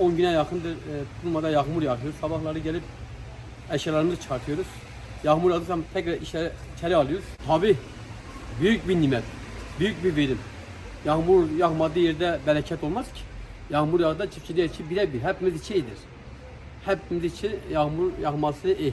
On güne yakındır e, durmadan yağmur yağıyor. Sabahları gelip eşyalarımızı çıkartıyoruz. Yağmur alırsam tekrar içeri, içeri alıyoruz. Tabi büyük bir nimet, büyük bir verim. Yağmur yağmadığı yerde bereket olmaz ki. Yağmur yağda çiftçiler için birebir, hepimiz için iyidir. Hepimiz için yağmur yağması iyi.